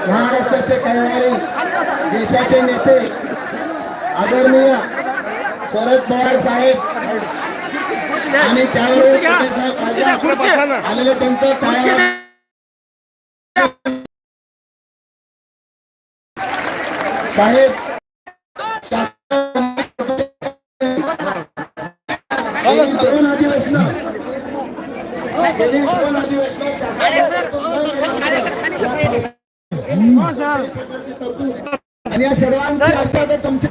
महाराष्ट्राचे कैवारी देशाचे नेते आदरणीय शरद पवार साहेब आणि त्यावर आलेले त्यांचं टाळ्या साहेब अधिवेशन? दोन अधिवेशन? आणि या सर्वांची आशा तुमच्या